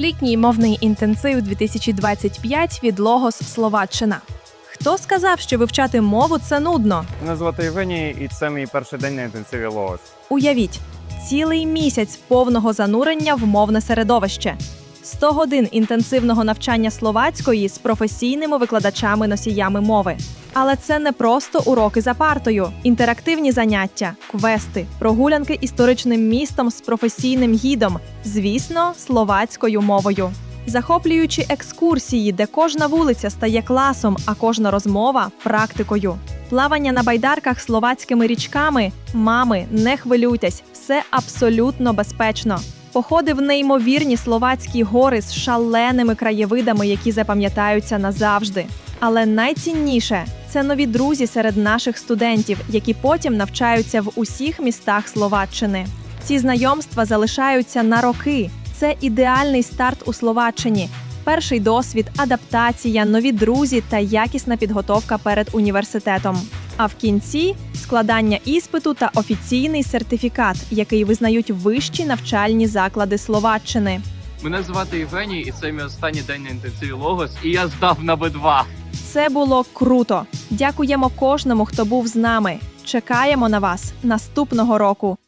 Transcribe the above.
Літній мовний інтенсив 2025 від Логос Словаччина. Хто сказав, що вивчати мову це нудно? Мене звати Євгеній, і це мій перший день на інтенсиві Логос. Уявіть, цілий місяць повного занурення в мовне середовище. 100 годин інтенсивного навчання словацької з професійними викладачами-носіями мови. Але це не просто уроки за партою, інтерактивні заняття, квести, прогулянки історичним містом з професійним гідом, звісно, словацькою мовою. Захоплюючі екскурсії, де кожна вулиця стає класом, а кожна розмова практикою. Плавання на байдарках словацькими річками. Мами, не хвилюйтесь, все абсолютно безпечно. Походи в неймовірні словацькі гори з шаленими краєвидами, які запам'ятаються назавжди. Але найцінніше це нові друзі серед наших студентів, які потім навчаються в усіх містах Словаччини. Ці знайомства залишаються на роки. Це ідеальний старт у Словаччині. Перший досвід, адаптація, нові друзі та якісна підготовка перед університетом. А в кінці складання іспиту та офіційний сертифікат, який визнають вищі навчальні заклади Словаччини. Мене звати Євгеній, і це мій останній день на інтенсиві Логос, і я здав на Б2. Це було круто. Дякуємо кожному, хто був з нами. Чекаємо на вас наступного року.